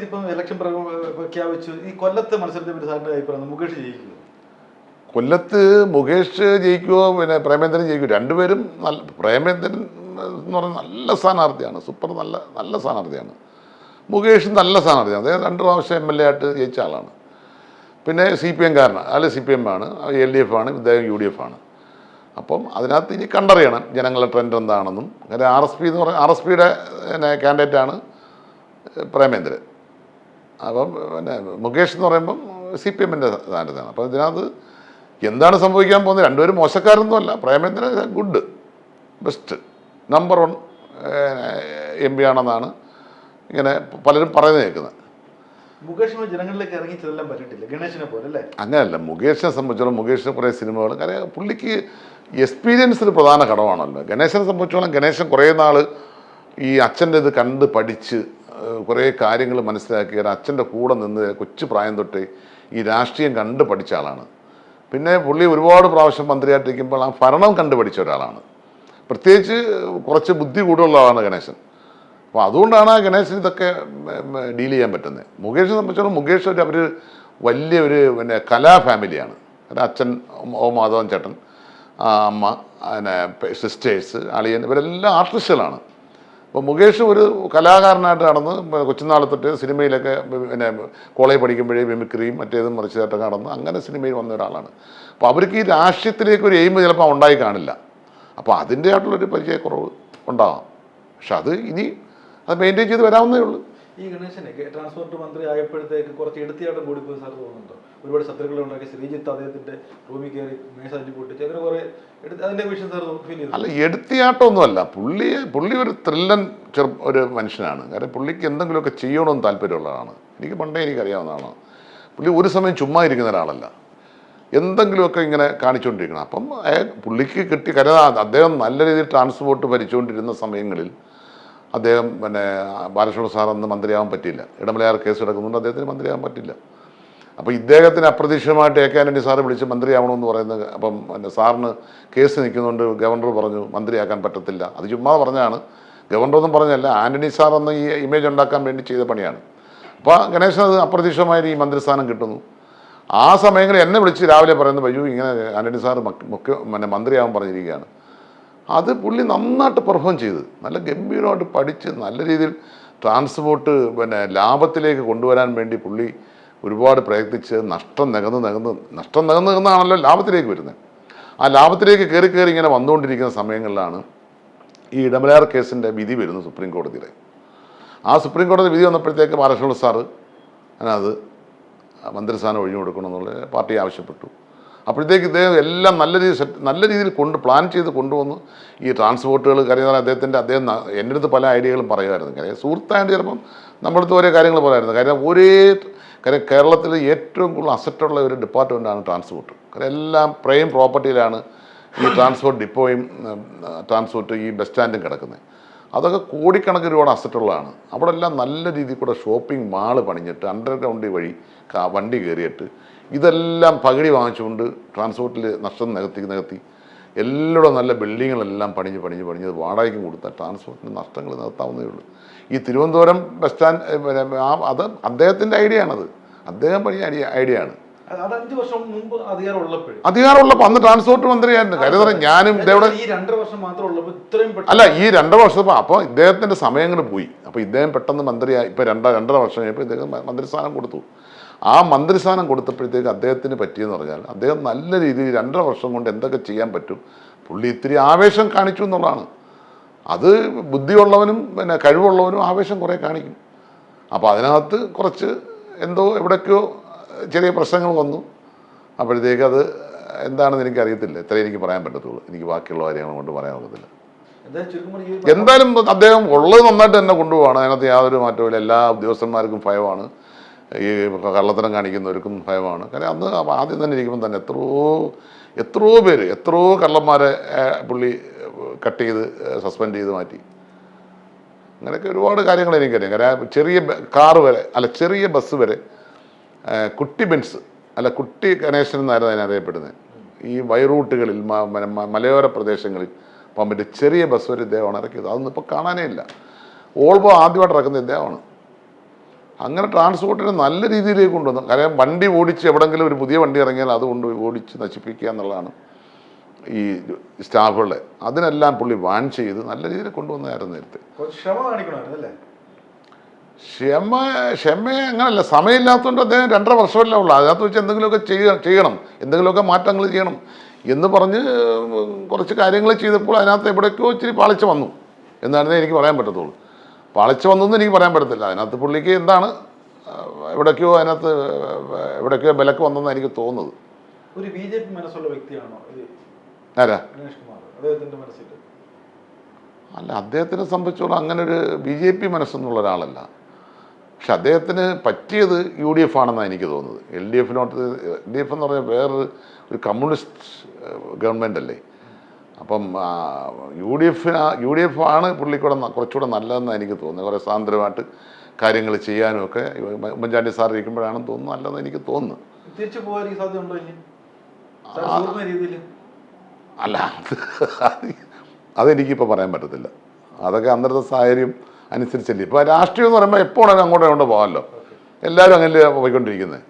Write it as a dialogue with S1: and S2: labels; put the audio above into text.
S1: ഇപ്പം ഇലക്ഷൻ പ്ര- പ്രഖ്യാപിച്ചു. ഈ കൊല്ലത്തെ മത്സരത്തെ പറ്റി സാറിന്റെ അഭിപ്രായം മുകേഷ് ജയിക്കുന്നു
S2: കൊല്ലത്ത് മുകേഷ് ജയിക്കുമോ പിന്നെ പ്രേമേന്ദ്രൻ ജയിക്കുമോ രണ്ടുപേരും നല്ല പ്രേമേന്ദ്രൻ എന്ന് പറഞ്ഞ നല്ല സ്ഥാനാർത്ഥിയാണ്. സൂപ്പർ നല്ല നല്ല സ്ഥാനാർത്ഥിയാണ്. മുകേഷ് നല്ല സ്ഥാനാർത്ഥിയാണ്. അദ്ദേഹം രണ്ട് പ്രാവശ്യം എം എൽ എ ആയിട്ട് ജയിച്ച ആളാണ്. പിന്നെ സി പി എംകാരനാണ് അല്ല സി പി എം ആണ്. എൽ ഡി എഫ് ആണ്. ഇദ്ദേഹം യു ഡി എഫ് ആണ്. അപ്പം അതിനകത്ത് ഇനി കണ്ടറിയണം ജനങ്ങളുടെ ട്രെൻഡ് എന്താണെന്നും. അങ്ങനെ ആർ എസ് പി എന്ന് പറഞ്ഞാൽ ആർ എസ് പിയുടെ കാൻഡിഡേറ്റാണ് പ്രേമേന്ദ്രൻ. അപ്പം പിന്നെ മുകേഷ് എന്ന് പറയുമ്പം സി പി എമ്മിന്റെ സ്ഥാനത്താണ് അപ്പം ഇതിനകത്ത് എന്താണ് സംഭവിക്കാൻ പോകുന്നത്? രണ്ടുപേരും മോശക്കാരൊന്നും അല്ല Premendra good best number one M P ആണെന്നാണ് ഇങ്ങനെ പലരും പറയുന്നത് കേൾക്കുന്നത്.
S1: മുകേഷിന് ജനങ്ങളിലേക്ക് ഇറങ്ങി ചെല്ലാൻ പറ്റിയിട്ടില്ല. ഗണേശനെ പോലെ അല്ലേ?
S2: അങ്ങനെയല്ല. മുകേഷിനെ സംബന്ധിച്ചോളം മുകേഷിന് കുറേ സിനിമകൾ കാര്യം പുള്ളിക്ക് എക്സ്പീരിയൻസിന് പ്രധാന ഘടകമാണല്ലോ. ഗണേശനെ സംബന്ധിച്ചോളം ഗണേശൻ കുറേ നാൾ ഈ അച്ഛന്റെ ഇത് കണ്ട് പഠിച്ച് കുറേ കാര്യങ്ങൾ മനസ്സിലാക്കി. ഒരു അച്ഛന്റെ കൂടെ നിന്ന് കൊച്ചു പ്രായം തൊട്ട് ഈ രാഷ്ട്രീയം കണ്ട് പഠിച്ച ആളാണ്. പിന്നെ പുള്ളി ഒരുപാട് പ്രാവശ്യം മന്ത്രിയായിട്ടിരിക്കുമ്പോൾ ആ ഭരണം കണ്ട് പഠിച്ച ഒരാളാണ്. പ്രത്യേകിച്ച് കുറച്ച് ബുദ്ധി കൂടുതലുള്ള ആളാണ് ഗണേശൻ. അപ്പോൾ അതുകൊണ്ടാണ് ആ ഗണേശൻ ഇതൊക്കെ ഡീൽ ചെയ്യാൻ പറ്റുന്നത്. മുകേഷിനെ സംബന്ധിച്ചോളം മുകേഷ് ഒരു അവർ വലിയ ഒരു പിന്നെ കലാ ഫാമിലിയാണ്. അച്ഛൻ ഓ മാധവൻ ചേട്ടൻ അമ്മ പിന്നെ സിസ്റ്റേഴ്സ് അളിയൻ ഇവരെല്ലാം ആർട്ടിസ്റ്റുകളാണ്. അപ്പോൾ മുകേഷ് ഒരു കലാകാരനായിട്ട് നടന്ന് കൊച്ചുനാളെ തൊട്ട് സിനിമയിലൊക്കെ പിന്നെ കോളേജ് പഠിക്കുമ്പോഴേ മിമിക്രിയും മറ്റേതും മറിച്ചതായിട്ടൊക്കെ നടന്ന് അങ്ങനെ സിനിമയിൽ വന്ന ഒരാളാണ്. അപ്പോൾ അവർക്ക് ഈ രാഷ്ട്രീയത്തിലേക്ക് ഒരു എയിം ചിലപ്പോൾ ഉണ്ടായി കാണില്ല. അപ്പോൾ അതിന്റെ ആയിട്ടുള്ളൊരു പരിചയക്കുറവ് ഉണ്ടാവാം. പക്ഷെ അത് ഇനി അത് മെയിന്റെയിൻ ചെയ്ത് വരാവുന്നേ ഉള്ളൂ.
S1: ഈ ഗണേശനെ ട്രാൻസ്പോർട്ട് മന്ത്രി ആയപ്പോഴത്തേക്ക് കുറച്ച് എടുത്തിയാട്ടം കൂടിപ്പോയി സാർ തോന്നുന്നുണ്ടോ ഒരുപാട് ശത്രുക്കൾ ഉണ്ടാക്കി ശ്രീജിത്ത് അദ്ദേഹത്തിന്റെ റൂമിൽ കയറി മേശാജി പൊട്ടിച്ച് അങ്ങനെ കുറെ അതിന്റെ വിഷയം സാർ ഫീൽ ചെയ്തു.
S2: അല്ല എടുത്തിയാട്ടമൊന്നുമല്ല പുള്ളി പുള്ളി ഒരു ത്രില്ലൻ ചെറു ഒരു മനുഷ്യനാണ്. കാരണം പുള്ളിക്ക് എന്തെങ്കിലുമൊക്കെ ചെയ്യണമെന്ന് താല്പര്യമുള്ളതാണ്. എനിക്ക് പണ്ടേ എനിക്കറിയാവുന്നതാണ്. പുള്ളി ഒരു സമയം ചുമ്മാ ഇരിക്കുന്ന ഒരാളല്ല. എന്തെങ്കിലുമൊക്കെ ഇങ്ങനെ കാണിച്ചുകൊണ്ടിരിക്കണം അപ്പം പുള്ളിക്ക് കിട്ടി കരുതാ അദ്ദേഹം നല്ല രീതിയിൽ ട്രാൻസ്പോർട്ട് ഭരിച്ചുകൊണ്ടിരുന്ന സമയങ്ങളിൽ അദ്ദേഹം പിന്നെ ബാലകൃഷ്ണ സാർ അന്ന് മന്ത്രിയാവാൻ പറ്റില്ല ഇടമലയാർ കേസ് കിടക്കുന്നുണ്ട് അദ്ദേഹത്തിന് മന്ത്രിയാവാൻ പറ്റില്ല അപ്പോൾ ഇദ്ദേഹത്തിന് അപ്രതീക്ഷിതമായിട്ട് എ കെ ആന്റണി സാറ് വിളിച്ച് മന്ത്രിയാവണമെന്ന് പറയുന്നത് അപ്പം പിന്നെ സാറിന് കേസ് നിൽക്കുന്നുണ്ട് ഗവർണർ പറഞ്ഞു മന്ത്രിയാക്കാൻ പറ്റത്തില്ല. അത് ചുമ്മാ പറഞ്ഞാണ് ഗവർണർ ഒന്നും പറഞ്ഞല്ല ആന്റണി സാർ അന്ന് ഈ ഇമേജ് ഉണ്ടാക്കാൻ വേണ്ടി ചെയ്ത പണിയാണ്. അപ്പോൾ ഗണേശൻ അത് അപ്രതീക്ഷിതമായിട്ട് ഈ മന്ത്രിസ്ഥാനം കിട്ടുന്നു. ആ സമയങ്ങളിൽ എന്നെ വിളിച്ച് രാവിലെ പറയുന്നത് വയ്യൂ ഇങ്ങനെ ആന്റണി സാർ മുഖ്യ പിന്നെ മന്ത്രിയാവാൻ പറഞ്ഞിരിക്കുകയാണ്. അത് പുള്ളി നന്നായിട്ട് പെർഫോം ചെയ്ത്. നല്ല ഗംഭീരമായിട്ട് പഠിച്ച് നല്ല രീതിയിൽ ട്രാൻസ്പോർട്ട് പിന്നെ ലാഭത്തിലേക്ക് കൊണ്ടുവരാൻ വേണ്ടി പുള്ളി ഒരുപാട് പ്രയത്നിച്ച് നഷ്ടം നികന്ന് നികന്ന് നഷ്ടം നികന്ന് നികന്നാണല്ലോ ലാഭത്തിലേക്ക് വരുന്നത്. ആ ലാഭത്തിലേക്ക് കയറി കയറി ഇങ്ങനെ വന്നുകൊണ്ടിരിക്കുന്ന സമയങ്ങളിലാണ് ഈ ഇടമലയാർ കേസിന്റെ വിധി വരുന്നത് സുപ്രീം കോടതിയിൽ ആ സുപ്രീം കോടതി വിധി വന്നപ്പോഴത്തേക്ക് ബാലകൃഷ്ണ സാറ് അതിനകത്ത് മന്ത്രിസ്ഥാനം ഒഴിഞ്ഞു കൊടുക്കണമെന്നുള്ള പാർട്ടി ആവശ്യപ്പെട്ടു. അപ്പോഴത്തേക്ക് ഇദ്ദേഹം എല്ലാം നല്ല രീതിയിൽ നല്ല രീതിയിൽ കൊണ്ട് പ്ലാൻ ചെയ്ത് കൊണ്ടുവന്നു ഈ ട്രാൻസ്പോർട്ടുകൾ കാര്യം അദ്ദേഹത്തിന്റെ അദ്ദേഹം എന്റെ അടുത്ത് പല ഐഡിയകളും പറയുമായിരുന്നു. കാര്യം സുഹൃത്തായിട്ട് ചിലപ്പം നമ്മുടെ അടുത്ത് ഓരോ കാര്യങ്ങൾ പറയുമായിരുന്നു കാര്യം ഒരേ കാര്യം കേരളത്തിൽ ഏറ്റവും കൂടുതൽ അസറ്റുള്ള ഒരു ഡിപ്പാർട്ട്മെന്റാണ് ട്രാൻസ്പോർട്ട് കാര്യം എല്ലാം പ്രൈം പ്രോപ്പർട്ടിയിലാണ് ഈ ട്രാൻസ്പോർട്ട് ഡിപ്പോയും ട്രാൻസ്പോർട്ട് ഈ ബസ് സ്റ്റാൻഡും കിടക്കുന്നത്. അതൊക്കെ കോടിക്കണക്കിന് രൂപയുടെ അസറ്റുള്ളതാണ് അവിടെ എല്ലാം നല്ല രീതിയിൽ കൂടെ ഷോപ്പിംഗ് മാൾ പണിഞ്ഞിട്ട് അണ്ടർഗ്രൗണ്ട് വഴി വണ്ടി കയറിയിട്ട് ഇതെല്ലാം പകുതി വാങ്ങിച്ചുകൊണ്ട് ട്രാൻസ്പോർട്ടിൽ നഷ്ടം നികത്തി നികത്തി എല്ലായിടും നല്ല ബിൽഡിങ്ങുകളെല്ലാം പണിഞ്ഞ് പണിഞ്ഞ് പണിഞ്ഞ് അത് വാടകയ്ക്കും കൊടുത്താൽ ട്രാൻസ്പോർട്ടിന് നഷ്ടങ്ങൾ നികത്താവുന്നേ ഉള്ളൂ. ഈ തിരുവനന്തപുരം ബസ് സ്റ്റാൻഡ് അത് അദ്ദേഹത്തിന്റെ ഐഡിയ ആണത്. അദ്ദേഹം പണിയ ഐഡിയ ഐഡിയ ആണ്.
S1: അത് അഞ്ചു വർഷം മുമ്പ് അധികാരം ഉള്ളപ്പോഴും.
S2: അധികാരമുള്ളപ്പോൾ അന്ന് ട്രാൻസ്പോർട്ട് മന്ത്രിയായിരുന്നു കാര്യം പറയാം ഞാനും ഇതേവിടെ
S1: ഈ രണ്ടര വർഷം മാത്രം ഉള്ളപ്പോൾ ഇത്രയും
S2: അല്ല ഈ രണ്ടര വർഷം അപ്പോൾ സമയം ഇങ്ങനെ പോയി. അപ്പോൾ ഇദ്ദേഹം പെട്ടെന്ന് മന്ത്രിയായി ഇപ്പൊ രണ്ട രണ്ടര വർഷം കഴിഞ്ഞപ്പോൾ ഇദ്ദേഹം മന്ത്രിസ്ഥാനം കൊടുത്തു. ആ മന്ത്രിസ്ഥാനം കൊടുത്തപ്പോഴത്തേക്ക് അദ്ദേഹത്തിന് പറ്റിയെന്ന് പറഞ്ഞാൽ അദ്ദേഹം നല്ല രീതിയിൽ രണ്ടര വർഷം കൊണ്ട് എന്തൊക്കെ ചെയ്യാൻ പറ്റും പുള്ളി ഇത്തിരി ആവേശം കാണിച്ചു എന്നുള്ളതാണ്. അത് ബുദ്ധിയുള്ളവനും പിന്നെ കഴിവുള്ളവനും ആവേശം കുറേ കാണിക്കും. അപ്പോൾ അതിനകത്ത് കുറച്ച് എന്തോ എവിടേക്കോ ചെറിയ പ്രശ്നങ്ങൾ വന്നു. അപ്പോഴത്തേക്ക് അത് എന്താണെന്ന് എനിക്കറിയത്തില്ല. ഇത്രേ എനിക്ക് പറയാൻ പറ്റത്തുള്ളൂ. എനിക്ക് ബാക്കിയുള്ള കാര്യങ്ങൾ കൊണ്ട് പറയാൻ ഒക്കത്തില്ല.
S1: എന്തായാലും
S2: അദ്ദേഹം ഉള്ളത് നന്നായിട്ട് തന്നെ കൊണ്ടുപോവാണ്. അതിനകത്ത് യാതൊരു മാറ്റവും എല്ലാ ഉദ്യോഗസ്ഥന്മാർക്കും ഭയമാണ്. ഈ കള്ളത്തരം കാണിക്കുന്നവർക്കും ഭയമാണ്. കാര്യം അന്ന് ആദ്യം തന്നെ ഇരിക്കുമ്പോൾ തന്നെ എത്രയോ എത്രയോ പേര് എത്രയോ കള്ളന്മാരെ പുള്ളി കട്ട് ചെയ്ത് സസ്പെൻഡ് ചെയ്ത് മാറ്റി. അങ്ങനെയൊക്കെ ഒരുപാട് കാര്യങ്ങൾ എനിക്കറിയാം. കാര്യം ചെറിയ കാറ് വരെ അല്ല ചെറിയ ബസ് വരെ കുട്ടി ബെൻസ് അല്ല കുട്ടി ഗണേശൻ എന്നായിരുന്നു അതിനറിയപ്പെടുന്നത് ഈ വൈറൂട്ടുകളിൽ മലയോര പ്രദേശങ്ങളിൽ പോകാൻ ചെറിയ ബസ് ഒരു ഇദ്ദേഹമാണ് ഇറക്കിയത്. അതൊന്നും ഇപ്പോൾ കാണാനേ ഇല്ല. ഓൾബോ ആദ്യമായിട്ട് ഇറക്കുന്ന ഇദ്ദേഹമാണ് അങ്ങനെ ട്രാൻസ്പോർട്ടിനെ നല്ല രീതിയിലേക്ക് കൊണ്ടുവന്നു. കാരണം വണ്ടി ഓടിച്ച് എവിടെങ്കിലും ഒരു പുതിയ വണ്ടി ഇറങ്ങിയാൽ അത് കൊണ്ട് ഓടിച്ച് നശിപ്പിക്കുക എന്നുള്ളതാണ് ഈ സ്റ്റാഫുകളെ. അതിനെല്ലാം പുള്ളി വാൺ ചെയ്ത് നല്ല രീതിയിൽ കൊണ്ടുവന്നായിരുന്നു നേരത്തെ.
S1: ക്ഷമ
S2: ക്ഷമ അങ്ങനല്ല. സമയമില്ലാത്തതുകൊണ്ട് അദ്ദേഹം രണ്ടര വർഷമല്ലേ ഉള്ളൂ. അതിനകത്ത് വെച്ച് എന്തെങ്കിലുമൊക്കെ ചെയ്യ ചെയ്യണം. എന്തെങ്കിലുമൊക്കെ മാറ്റങ്ങൾ ചെയ്യണം എന്ന് പറഞ്ഞ് കുറച്ച് കാര്യങ്ങൾ ചെയ്തപ്പോൾ അതിനകത്ത് എവിടേക്കോ ഇച്ചിരി പാളിച്ച വന്നു എന്നായിരുന്നേ എനിക്ക് പറയാൻ പറ്റത്തുള്ളൂ. പാളിച്ച വന്നെന്ന് എനിക്ക് പറയാൻ പറ്റത്തില്ല. അതിനകത്ത് പുള്ളിക്ക് എന്താണ് എവിടേക്കോ അതിനകത്ത് എവിടേക്കോ വിലക്ക് വന്നെന്ന് എനിക്ക് തോന്നുന്നത്.
S1: ഒരു ബി ജെ പി മനസ്സുള്ള വ്യക്തിയാണോ
S2: ആരാ? അല്ല അദ്ദേഹത്തിനെ സംബന്ധിച്ചോളം അങ്ങനെ ഒരു ബി ജെ പി മനസ്സെന്നുള്ള ഒരാളല്ല. പക്ഷെ അദ്ദേഹത്തിന് പറ്റിയത് യു ഡി എഫ് ആണെന്നാണ് എനിക്ക് തോന്നുന്നത്. എൽ ഡി എഫിനോട്ട് എൽ ഡി എഫ് എന്ന് പറഞ്ഞാൽ വേറൊരു ഒരു കമ്മ്യൂണിസ്റ്റ് ഗവൺമെന്റ് അല്ലേ? അപ്പം യു ഡി എഫിന് യു ഡി എഫ് ആണ് പുള്ളിക്കൂടെ കുറച്ചുകൂടെ നല്ലതെന്നാണ് എനിക്ക് തോന്നുന്നത്. കുറേ സാന്ദ്രമായിട്ട് കാര്യങ്ങൾ ചെയ്യാനും ഒക്കെ ഉമ്മൻചാണ്ടി സാർ ഇരിക്കുമ്പോഴാണെന്ന് തോന്നുന്നു നല്ലതെന്ന് എനിക്ക് തോന്നുന്നു. അല്ല അത് അതെനിക്കിപ്പോൾ പറയാൻ പറ്റത്തില്ല. അതൊക്കെ അന്നത്തെ സാഹചര്യം അനുസരിച്ചല്ലേ. ഇപ്പോൾ രാഷ്ട്രീയം എന്ന് പറയുമ്പോൾ എപ്പോഴാണ് അങ്ങോട്ടും അങ്ങോട്ട് പോകാമല്ലോ. എല്ലാവരും അങ്ങനെ പോയിക്കൊണ്ടിരിക്കുന്നത്